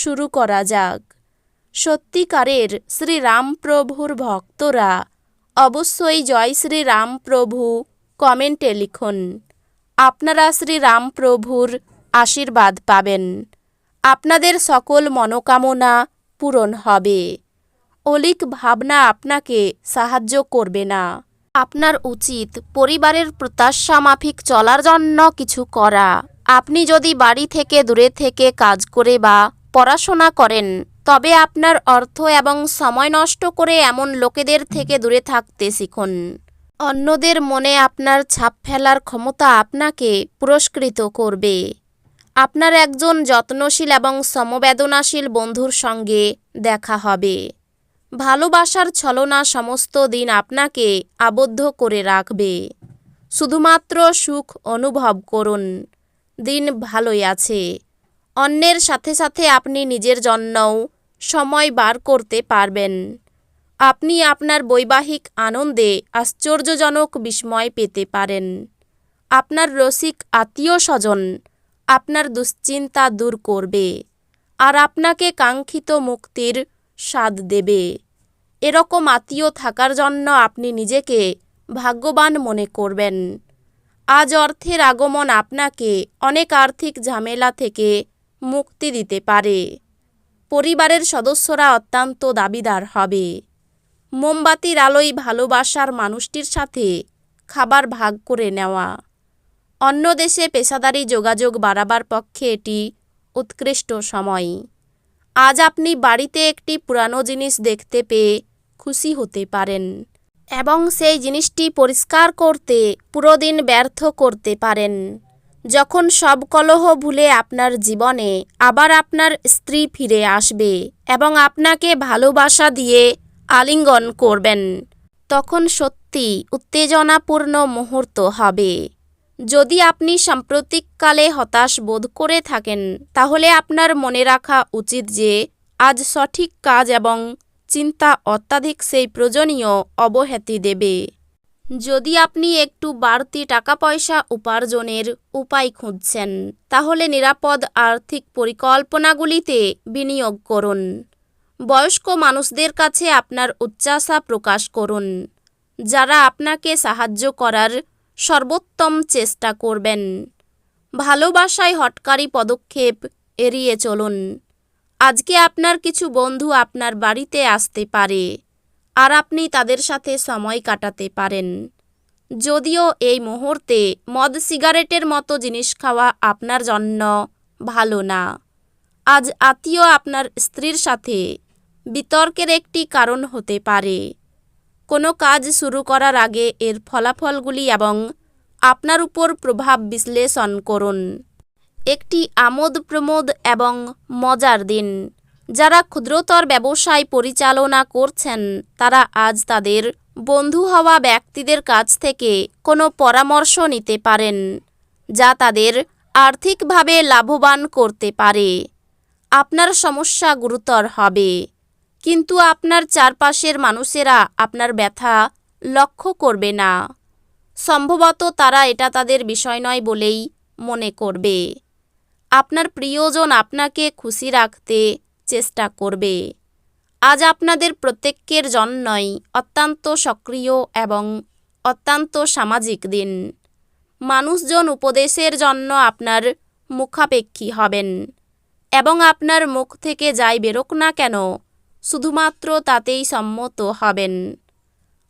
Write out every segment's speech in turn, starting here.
শুরু করা যাক। সত্যিকারের শ্রীরামপ্রভুর ভক্তরা অবশ্যই জয় শ্রীরামপ্রভু কমেন্টে লিখুন। আপনারা শ্রীরামপ্রভুর আশীর্বাদ পাবেন। আপনাদের সকল মনোকামনা পূরণ হবে। অলিক ভাবনা আপনাকে সাহায্য করবে না। আপনার উচিত পরিবারের প্রত্যাশা মাফিক চলার জন্য কিছু করা। আপনি যদি বাড়ি থেকে দূরে থেকে কাজ করে বা পড়াশোনা করেন। তবে আপনার অর্থ এবং সময় নষ্ট করে এমন লোকেদের থেকে দূরে থাকতে শিখুন। অন্যদের মনে আপনার ছাপ ফেলার ক্ষমতা আপনাকে পুরস্কৃত করবে। আপনার একজন যত্নশীল এবং সমবেদনাশীল বন্ধুর সঙ্গে দেখা হবে। ভালোবাসার ছলনা সমস্ত দিন আপনাকে আবদ্ধ করে রাখবে। শুধুমাত্র সুখ অনুভব করুন। দিন ভালোই আছে। অন্যের সাথে সাথে আপনি নিজের জন্যও সময় বার করতে পারবেন। আপনি আপনার বৈবাহিক আনন্দে আশ্চর্যজনক বিস্ময় পেতে পারেন। আপনার রসিক আত্মীয় স্বজন আপনার দুশ্চিন্তা দূর করবে আর আপনাকে কাঙ্ক্ষিত মুক্তির স্বাদ দেবে। এরকম আত্মীয় থাকার জন্য আপনি নিজেকে ভাগ্যবান মনে করবেন। আজ অর্থের আগমন আপনাকে অনেক আর্থিক ঝামেলা থেকে মুক্তি দিতে পারে। পরিবারের সদস্যরা অত্যন্ত দাবিদার হবে। মোমবাতির আলোয় ভালোবাসার মানুষটির সাথে খাবার ভাগ করে নেওয়া। অন্য দেশে পেশাদারি যোগাযোগ বাড়াবার পক্ষে এটি উৎকৃষ্ট সময়। আজ আপনি বাড়িতে একটি পুরানো জিনিস দেখতে পেয়ে খুশি হতে পারেন এবং সেই জিনিসটি পরিষ্কার করতে পুরো দিন ব্যর্থ করতে পারেন। যখন সব কলহ ভুলে আপনার জীবনে আবার আপনার স্ত্রী ফিরে আসবে এবং আপনাকে ভালোবাসা দিয়ে আলিঙ্গন করবেন, তখন সত্যি উত্তেজনাপূর্ণ মুহূর্ত হবে। যদি আপনি সাম্প্রতিককালে হতাশ বোধ করে থাকেন, তাহলে আপনার মনে রাখা উচিত যে আজ সঠিক কাজ এবং চিন্তা অত্যাধিক সেই প্রয়োজনীয় অবহেতি দেবে। যদি আপনি একটু বাড়তি টাকা পয়সা উপার্জনের উপায় খুঁজছেন, তাহলে নিরাপদ আর্থিক পরিকল্পনাগুলিতে বিনিয়োগ করুন। বয়স্ক মানুষদের কাছে আপনার উচ্চাসা প্রকাশ করুন, যারা আপনাকে সাহায্য করার সর্বোত্তম চেষ্টা করবেন। ভালোবাসায় হটকারী পদক্ষেপ এড়িয়ে চলুন। আজকে আপনার কিছু বন্ধু আপনার বাড়িতে আসতে পারে। আর আপনি তাদের সাথে সময় কাটাতে পারেন। যদিও এই মুহূর্তে মদ সিগারেটের মতো জিনিস খাওয়া আপনার জন্য ভালো না। আজ আত্মীয় আপনার স্ত্রীর সাথে বিতর্কের একটি কারণ হতে পারে। কোনো কাজ শুরু করার আগে এর ফলাফলগুলি এবং আপনার উপর প্রভাব বিশ্লেষণ করুন। একটি আমোদ প্রমোদ এবং মজার দিন। যারা ক্ষুদ্রতর ব্যবসায় পরিচালনা করছেন, তারা আজ তাদের বন্ধু হওয়া ব্যক্তিদের কাছ থেকে কোনো পরামর্শ নিতে পারেন, যা তাদের আর্থিকভাবে লাভবান করতে পারে। আপনার সমস্যা গুরুতর হবে, কিন্তু আপনার চারপাশের মানুষেরা আপনার ব্যথা লক্ষ্য করবে না। সম্ভবত তারা এটা তাদের বিষয় নয় বলেই মনে করবে। আপনার প্রিয়জন আপনাকে খুশি রাখতে চেষ্টা করবে। আজ আপনাদের প্রত্যেকের জন্যই অত্যন্ত সক্রিয় এবং অত্যন্ত সামাজিক দিন। মানুষজন উপদেশের জন্য আপনার মুখাপেক্ষী হবেন এবং আপনার মুখ থেকে যাই বেরোক না কেন, শুধুমাত্র তাতেই সম্মত হবেন।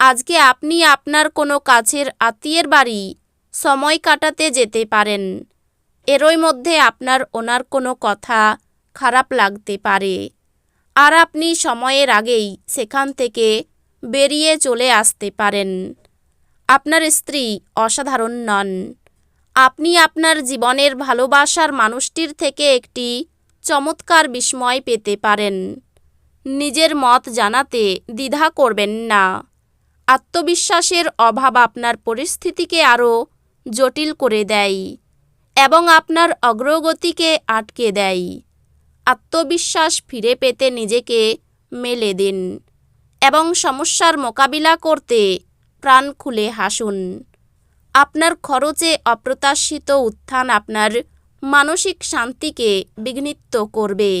আজকে আপনি আপনার কোনো কাছের আত্মীয়ের বাড়ি সময় কাটাতে যেতে পারেন। এরই মধ্যে আপনার ওনার কোনো কথা খারাপ লাগতে পারে। আর আপনি সময়ের আগেই সেখান থেকে বেরিয়ে চলে আসতে পারেন। আপনার স্ত্রী অসাধারণ নন। আপনি আপনার জীবনের ভালোবাসার মানুষটির থেকে একটি চমৎকার বিস্ময় পেতে পারেন। নিজের মত জানাতে দ্বিধা করবেন না। আত্মবিশ্বাসের অভাব আপনার পরিস্থিতিকে আরও জটিল করে দেয় এবং আপনার অগ্রগতিকে আটকে দেয়। আত্মবিশ্বাস ফিরে পেতে নিজেকে মেলে দিন এবং সমস্যার মোকাবিলা করতে প্রাণ খুলে হাসুন। আপনার খরচে অপ্রত্যাশিত উত্থান আপনার মানসিক শান্তিকে বিঘ্নিত করবে।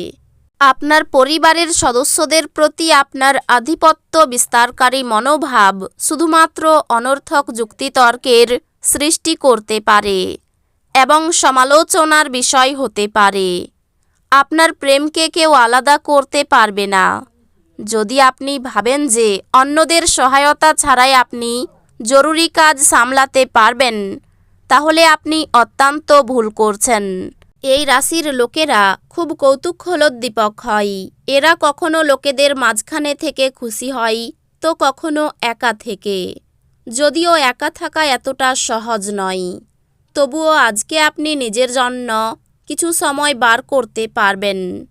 আপনার পরিবারের সদস্যদের প্রতি আপনার আধিপত্য বিস্তারকারী মনোভাব শুধুমাত্র অনর্থক যুক্তিতর্কের সৃষ্টি করতে পারে এবং সমালোচনার বিষয় হতে পারে। আপনার প্রেমকে কেউ আলাদা করতে পারবে না। যদি আপনি ভাবেন যে অন্যদের সহায়তা ছাড়াই আপনি জরুরি কাজ সামলাতে পারবেন, তাহলে আপনি অত্যন্ত ভুল করছেন। এই রাশির লোকেরা খুব কৌতূহলোদ্দীপক হয়। এরা কখনো লোকেদের মাঝখানে থেকে খুশি হয়, তো কখনো একা থেকে। যদিও একা থাকা এতটা সহজ নয়। তবুও আজকে আপনি নিজের জন্য কিছু সময় বার করতে পারবেন।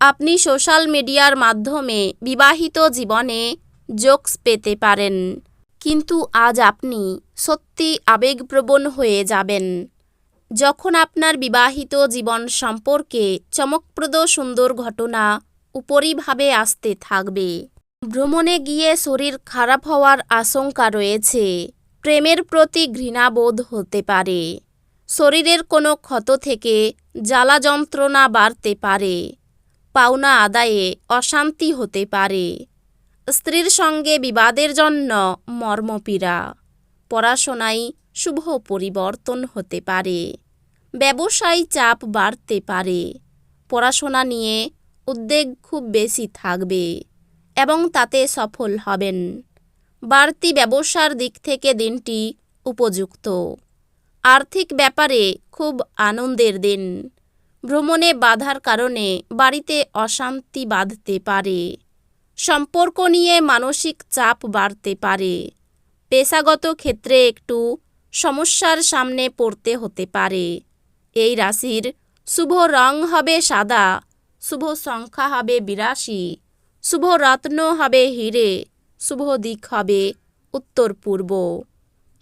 আপনি সোশ্যাল মিডিয়ার মাধ্যমে বিবাহিত জীবনে জোকস পেতে পারেন। কিন্তু আজ আপনি সত্যি আবেগপ্রবণ হয়ে যাবেন। যখন আপনার বিবাহিত জীবন সম্পর্কে চমকপ্রদ সুন্দর ঘটনা উপরিভাবে আসতে থাকবে। ভ্রমণে গিয়ে শরীর খারাপ হওয়ার আশঙ্কা রয়েছে। প্রেমের প্রতি ঘৃণাবোধ হতে পারে। শরীরের কোনো ক্ষত থেকে জ্বালা যন্ত্রণা বাড়তে পারে, পাওনা আদায়ে অশান্তি হতে পারে। স্ত্রীর সঙ্গে বিবাদের জন্য মর্মপীড়া, পড়াশোনায় শুভ পরিবর্তন হতে পারে, ব্যবসায় চাপ বাড়তে পারে, পড়াশোনা নিয়ে উদ্বেগ খুব বেশি থাকবে এবং তাতে সফল হবেন। বাড়তি ব্যবসার দিক থেকে দিনটি উপযুক্ত। আর্থিক ব্যাপারে খুব আনন্দের দিন। ভ্রমণে বাধার কারণে বাড়িতে অশান্তি বাঁধতে পারে। সম্পর্ক নিয়ে মানসিক চাপ বাড়তে পারে। পেশাগত ক্ষেত্রে একটু সমস্যার সামনে পড়তে হতে পারে। এই রাশির শুভ রং হবে সাদা, শুভ সংখ্যা হবে বিরাশি, শুভ রত্ন হবে হিরে, শুভ দিক হবে উত্তর পূর্ব